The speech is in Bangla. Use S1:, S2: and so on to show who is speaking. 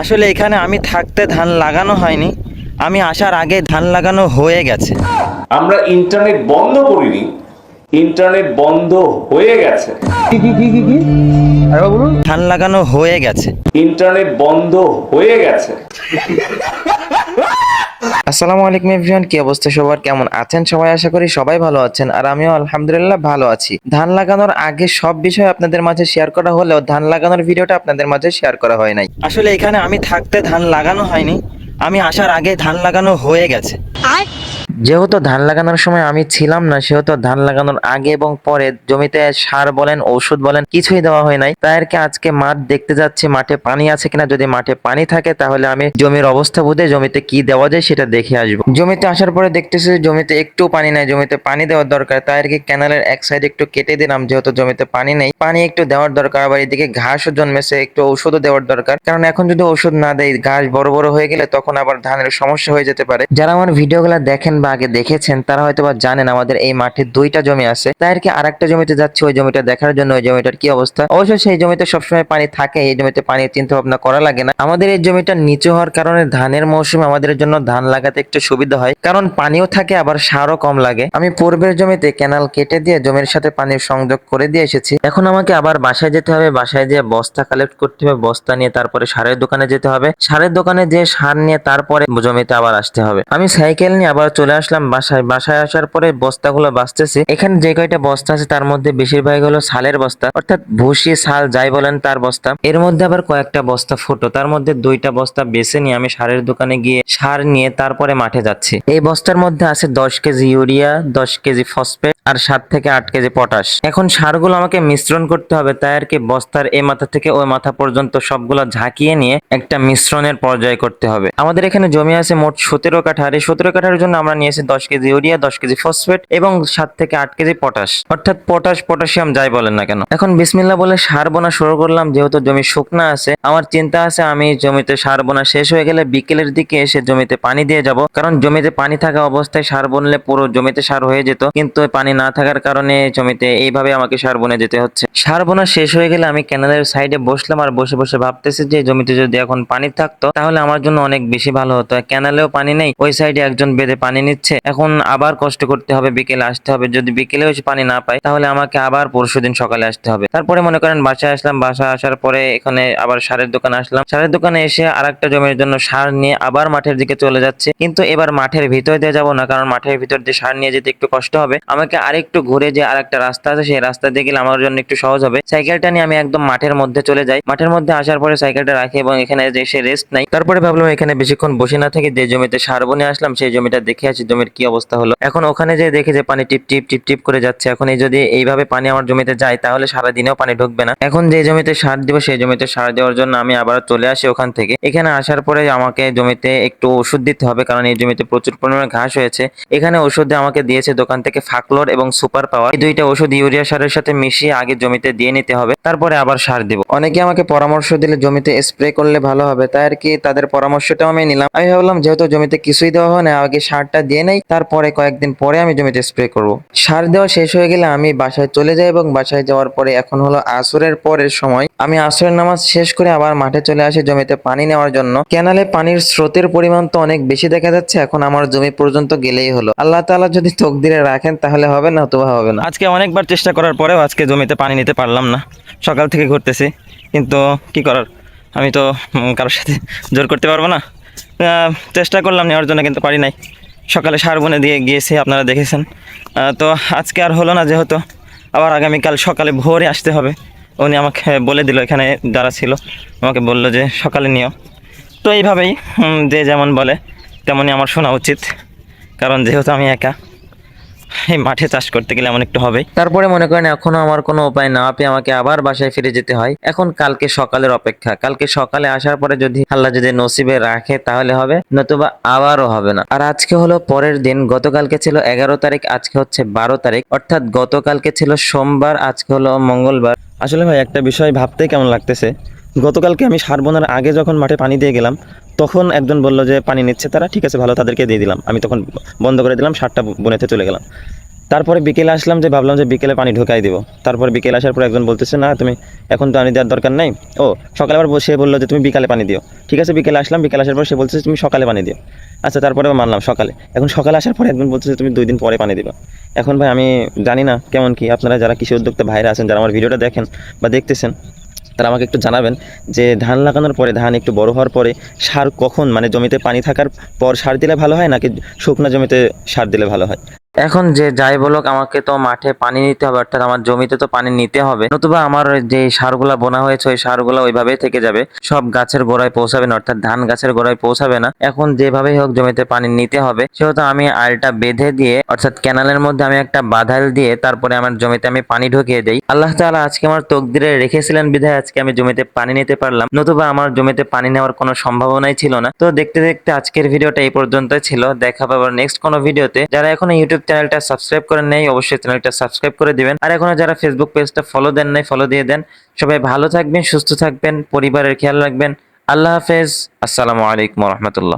S1: আসলে এখানে আমি থাকতে ধান লাগানো হয়নি। আমি আসার আগে ধান লাগানো হয়ে গেছে।
S2: আমরা ইন্টারনেট বন্ধ করিনি। ইন্টারনেট বন্ধ হয়ে গেছে।
S1: ধান লাগানো হয়ে গেছে।
S2: ইন্টারনেট বন্ধ হয়ে গেছে।
S3: আসসালামু আলাইকুম এভরিওয়ান, কি অবস্থা সবার? কেমন আছেন? সবাই আশা করি সবাই ভালো আছেন, আর আমিও আলহামদুলিল্লাহ ভালো আছি। ধান লাগানোর আগে সব বিষয় আপনাদের মাঝে শেয়ার করা হলেও ধান লাগানোর ভিডিওটা আপনাদের মাঝে শেয়ার করা হয় নাই।
S1: আসলে এখানে আমি থাকতে ধান লাগানো হয়নি, আমি আসার আগে ধান লাগানো হয়ে গেছে।
S3: যেহেতু ধান লাগানোর সময় আমি ছিলাম না, সেহেতু ধান লাগানোর আগে এবং পরে জমিতে সার বলেন, ওষুধ বলেন, কিছুই দেওয়া হয় নাই। তাই কি আজকে মাঠ দেখতে যাচ্ছি, মাঠে পানি আছে কিনা, যদি মাঠে পানি থাকে তাহলে আমি জমির অবস্থা বুঝে জমিতে কি দেওয়া যায় সেটা দেখে আসব। জমিতে আসার পরে দেখতেছি জমিতে একটু পানি নাই, জমিতে পানি দেওয়ার দরকার। তাই আর কি ক্যানালের এক সাইড একটু কেটে দিলাম, যেহেতু জমিতে পানি নেই। পানি একটু দেওয়ার দরকার, আবার এদিকে ঘাসও জন্মেছে, একটু ঔষধও দেওয়ার দরকার। কারণ এখন যদি ওষুধ না দেয় ঘাস বড় বড় হয়ে গেলে তখন আবার ধানের সমস্যা হয়ে যেতে পারে। যারা আমার ভিডিওগুলো দেখেন বা আগে দেখেছেন, তারা হয়তো বা জানেন আমাদের এই মাঠে দুইটা জমি আছে। তাই আর কি আরেকটা জমিতে যাচ্ছে, ওই জমিটা দেখার জন্য ওই জমিটার কি অবস্থা? অবশ্যই সেই জমিতে সবসময় পানি থাকে, এই জমিতে পানি চিন্তা ভাবনা করা লাগে না। আমাদের এই জমিটা নিচু হওয়ার কারণে ধানের মৌসুমে আমাদের জন্য ধান লাগাতে একটু সুবিধা হয়, কারণ পানিও থাকে, আবার সারও কম লাগে। আমি পূর্বের জমিতে ক্যানাল কেটে দিয়ে জমির সাথে পানির সংযোগ করে দিয়ে এসেছি। এখন আমাকে আবার বাসায় যেতে হবে, বাসায় যেয়ে বস্তা কালেক্ট করতে হবে, বস্তা নিয়ে তারপরে সারের দোকানে যেতে হবে। সারের দোকানে যে সার নিয়ে তারপরে জমিতে আবার আসতে হবে। আমি সাইকেল নিয়ে আবার চলে আসলাম, বাসায়। বাসায় আসার পরে বস্তাগুলো বাঁচতেছি। এখানে যে কয়টা বস্তা আছে, তার মধ্যে বেশিরভাগ হলো সালের বস্তা। অর্থাৎ ভুসি সাল যাই বলেন তার বস্তা। এর মধ্যে আবার কয়েকটা বস্তা ফুটো। তার মধ্যে দুইটা বস্তা বেছে নিয়ে আমি সারের দোকানে গিয়ে সার নিয়ে তারপরে মাঠে যাচ্ছি। এই বস্তার মধ্যে আছে দশ কেজি ইউরিয়া, দশ কেজি ফসফেট। আর সাত থেকে আট কেজি পটাশ। এখন সারগুলো আমাকে মিশ্রণ করতে হবে, তাই আর কি বস্তার এই মাথা থেকে ওই মাথা পর্যন্ত সবগুলো ঝাঁকিয়ে নিয়ে একটা মিশ্রণের পর্যায় করতে হবে। আমাদের এখানে জমি আছে মোট সতেরো কাঠা, আর এই সতেরো কাঠার জন্য আমরা নিয়েছি দশ কেজি ইউরিয়া, দশ কেজি ফসফেট এবং সাত থেকে আট কেজি পটাশ। অর্থাৎ পটাশ, পটাশিয়াম যাই বলেন না কেন। এখন বিসমিল্লা বলে সার বোনা শুরু করলাম, যেহেতু জমি শুকনা আছে, আমার চিন্তা আছে আমি জমিতে সার বোনা শেষ হয়ে গেলে বিকেলের দিকে এসে জমিতে পানি দিয়ে যাব। কারণ জমিতে পানি থাকা অবস্থায় সার বনলে পুরো জমিতে সার হয়ে যেত, কিন্তু পানি না থাকার কারণে জমিতে এইভাবে আমাকে সার বনে যেতে হচ্ছে। সার বোনা শেষ হয়ে গেলে আমি ক্যানেলের সাইডে বসলাম আর বসে বসে ভাবতেছি যে জমিতে যদি এখন পানি থাকতো, তাহলে আমার জন্য অনেক বেশি ভালো হতো। ক্যানেলেও পানি নেই, ওই সাইডে একজন বেঁধে পানি নিচ্ছে। এখন আবার কষ্ট করতে হবে, বিকেলে আসতে হবে। যদি বিকেলে পানি না পাই তাহলে আমাকে আবার পরশু দিন সকালে আসতে হবে। তারপরে মনে করেন বাসায় আসলাম, বাসায় আসার পরে এখানে আবার সারের দোকানে আসলাম। সারের দোকানে এসে আরেকটা জমির জন্য সার নিয়ে আবার মাঠের দিকে চলে যাচ্ছে। কিন্তু এবার মাঠের ভিতর দিয়ে যাব না, কারণ মাঠের ভিতর দিয়ে সার নিয়ে যেতে একটু কষ্ট হবে। আমাকে আরেকটু ঘুরে যে আরেকটা রাস্তা আছে, সেই রাস্তা দিয়ে গেলে আমার জন্য একটু সহজ হবে। সাইকেলটা নিয়ে আমি একদম মাঠের মধ্যে চলে যাই। মাঠের মধ্যে আসার পরে সাইকেলটা রাখি এবং এখানে যে সে রেস্ট নাই। তারপরে ভাবলাম এখানে বেশিক্ষণ বসে না থেকে যে জমিতে সার বনে আসলাম, সেই জমিটা দেখে আসি জমির কি অবস্থা হলো। এখন ওখানে যে দেখে যে পানি টিপ টিপ টিপ টিপ করে যাচ্ছে। এখন এই যদি এইভাবে পানি আমার জমিতে যায়, তাহলে সারা দিনেও পানি ঢুকবে না। এখন যে জমিতে সার দিব, সেই জমিতে সার দেওয়ার জন্য আমি আবার চলে আসি ওখান থেকে। এখানে আসার পরে আমাকে জমিতে একটু ওষুধ দিতে হবে, কারণ এই জমিতে প্রচুর পরিমাণে ঘাস হয়েছে। এখানে ওষুধ আমাকে দিয়েছে দোকান থেকে ফাকলোর এবং সুপার পাওয়ার, এই দুইটা ওষুধ ইউরিয়া সারের সাথে মিশিয়ে আগে জমিতে দিয়ে নিতে হবে, তারপরে আবার সার দিব। অনেকে আমাকে পরামর্শ দিলে জমিতে স্প্রে করলে ভালো হবে, তাই আর কি তাদের পরামর্শটাও আমি নিলাম। আমি ভাবলাম, যেহেতু জমিতে কিছুই দেওয়া হয় না, আগে সারটা দিয়ে নেই, তারপরে কয়েকদিন পরে আমি জমিতে স্প্রে করব। সার দেওয়া শেষ হয়ে গেলে আমি বাসায় চলে যাই এবং বাসায় যাওয়ার পরে এখন হলো আসরের পরের সময়। আমি আসরের নামাজ শেষ করে আবার মাঠে চলে আসি জমিতে পানি নেওয়ার জন্য। ক্যানালে পানির স্রোতের পরিমাণ তো অনেক বেশি দেখা যাচ্ছে, এখন আমার জমি পর্যন্ত গেলেই হলো। আল্লাহ তাআলা যদি তকদিরে রাখেন, তাহলে হবে না, অথবা হবে না।
S1: আজকে অনেকবার চেষ্টা করার পরেও আজকে জমিতে পানি নিতে পারলাম না। সকাল থেকে ঘুরতেছি, কিন্তু কি করার? আমি তো কারোর সাথে জোর করতে পারব না। চেষ্টা করলাম নেওয়ার জন্য, কিন্তু পারি নাই। সকালে সার বনে দিয়ে গিয়েছি, আপনারা দেখেছেন। তো আজকে আর হলো না, যেহেতু আবার আগামীকাল সকালে ভোরে আসতে হবে। উনি আমাকে বলে দিল, এখানে যারা ছিল, আমাকে বলল যে সকালে নিও। তো এইভাবেই যে যেমন বলে, তেমনই আমার শোনা উচিত। কারণ যেহেতু আমি একা এই মাঠে চাষ করতে গেলে এমন একটু হবেই
S3: তারপরে মনে করেন এখনও আমার কোনো উপায় না আপনি আমাকে আবার বাসায় ফিরে যেতে হয়। এখন কালকে সকালের অপেক্ষা। কালকে সকালে আসার পরে যদি আল্লাহ যদি নসিবে রাখে তাহলে হবে নতুবা আবারও হবে না। আর আজকে হলো পরের দিন গতকালকে ছিল এগারো তারিখ আজকে হচ্ছে বারো তারিখ। অর্থাৎ গতকালকে ছিল সোমবার আজকে হলো মঙ্গলবার।
S1: আসলে ভাই একটা বিষয় ভাবতে কেমন লাগতেছে? গতকালকে আমি সার বোনার আগে যখন মাঠে পানি দিয়ে গেলাম তখন একজন বলল যে, পানি নিচ্ছে তারা, ঠিক আছে, ভালো, তাদেরকে দিয়ে দিলাম। আমি তখন বন্ধ করে দিলাম সারটা বনেতে চলে গেলাম। তারপরে বিকেলে আসলাম যে, ভাবলাম যে, বিকেলে পানি ঢোকাই দিব। তারপরে বিকেলে আসার পর একজন বলতেছে, না, তুমি এখন তো পানি দেওয়ার দরকার নেই। ও, সকালে আবার সে বলল যে, তুমি বিকালে পানি দিও। ঠিক আছে, বিকেলে আসলাম, বিকেলে আসার পর সে বলছে তুমি সকালে পানি দিও। আচ্ছা তারপরে মানলাম, সকালে। এখন সকালে আসার পরে একজন বলছে তুমি দুই দিন পরে পানি দিবা। এখন ভাই, আমি জানি না কেমন কি, আপনারা যারা কৃষি উদ্যোক্তা ভাইরা আছেন, যারা আমার ভিডিওটা দেখেন বা দেখতেছেন তারা আমাকে একটু জানাবেন যে ধান লাগানোর পরে, ধান একটু বড় হওয়ার পরে সার কখন? মানে জমিতে পানি থাকার পর সার দিলে ভালো হয় নাকি শুকনো জমিতে সার দিলে ভালো হয়?
S3: এখন যে যাই বলুক, আমাকে তো মাঠে পানি নিতে হবে, অর্থাৎ আমার জমিতে তো পানি নিতে হবে। নতুবা আমার যে সারগুলা বোনা হয়েছে, ওই সারগুলা ওইভাবেই থেকে যাবে। সব গাছের গোড়ায় পৌঁছাবে না, অর্থাৎ ধান গাছের গোড়ায় পৌঁছাবে না। এখন যেভাবেই হোক জমিতে পানি নিতে হবে, সেহেতু আমি আলটা বেঁধে দিয়ে, অর্থাৎ ক্যানালের মধ্যে আমি একটা বাধাল দিয়ে তারপরে আমার জমিতে আমি পানি ঢুকিয়ে দিই। আল্লাহ তাআলা আজকে আমার তকদিরে রেখেছিলেন বিধায় আজকে আমি জমিতে পানি নিতে পারলাম। নতুবা আমার জমিতে পানি নেওয়ার কোনো সম্ভাবনাই ছিল না। তো দেখতে দেখতে আজকের ভিডিওটা এই পর্যন্ত ছিল। দেখা পাবো নেক্সট কোনো ভিডিওতে। যারা এখনও ইউটিউব চ্যানেলটা সাবস্ক্রাইব করেন নেই, অবশ্যই চ্যানেলটা সাবস্ক্রাইব করে দিবেন। আর এখনও যারা ফেসবুক পেজটা ফলো দেন নাই ফলো দিয়ে দেন। সবাই ভালো থাকবেন, সুস্থ থাকবেন, পরিবারের খেয়াল রাখবেন। আল্লাহ হাফেজ। আসসালামু আলাইকুম রহমতুল্লাহ।